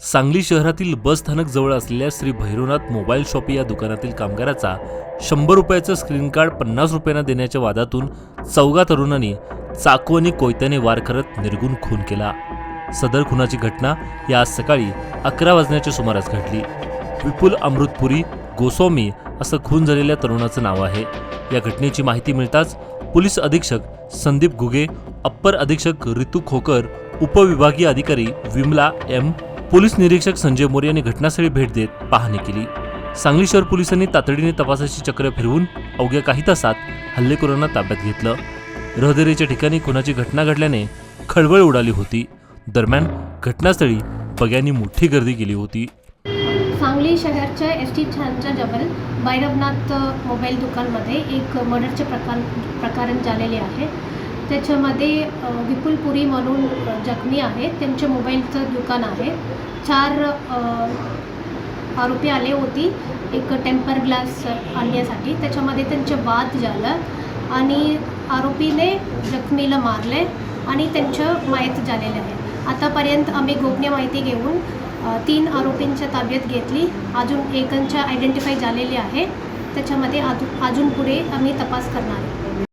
सांगली शहरातील बस स्थानक जवळ असलेल्या श्री भैरवनाथ मोबाईल शॉपी या दुकानातील कामगाराचा शंभर रुपयाचं स्क्रीन कार्ड पन्नास रुपयांना देण्याच्या वादातून चौघा तरुणांनी चाकू आणि कोयत्याने वार करत निर्गुण खून केला. सदर खुनाची घटना या आज सकाळी अकरा वाजण्याच्या सुमारास घडली. विपुल अमृतपुरी गोस्वामी असं खून झालेल्या तरुणाचं नाव आहे. या घटनेची माहिती मिळताच पोलीस अधीक्षक संदीप घुगे अप्पर अधीक्षक रितू खोकर उपविभागीय अधिकारी विमला एम. पोलीस निरीक्षक संजय मोरे यांनी घटनास्थळी भेट देत पाहणी केली. सांगली शहर पोलिसांनी तातडीने तपासाची चक्र फिरवून अवघ्या काही तासात हल्लेखोरांना ताब्यात घेतलं. रहदारीच्या ठिकाणी खुनाची घटना घडल्याने खळबळ उडाली होती. दरम्यान घटनास्थळी बग्यांनी मोठी गर्दी केली होती. सांगली शहरच्या एस टी छानच्या जवळ भैरवनाथ मोबाईल दुकानमध्ये एक मर्डरचे प्रकार प्रकरण झालेले आहे. त्याच्यामध्ये विपुल पुरी म्हणून जखमी आहे त्यांचे मोबाईलचं दुकान आहे. चार आरोपी आले होती. एक टेम्पर ग्लास आणण्यासाठी. त्याच्यामध्ये त्यांचे वाद झालं आणि आरोपीने जखमीला मारले आणि त्यांचं माहीत झालेलं आहे. आतापर्यंत आम्ही गोपनीय माहिती घेऊन तीन आरोपींच्या ताब्यात घेतली. अजून एकांच्या आयडेंटिफाय झालेली आहे. त्याच्यामध्ये अजून अजून पुढे आम्ही तपास करणार आहे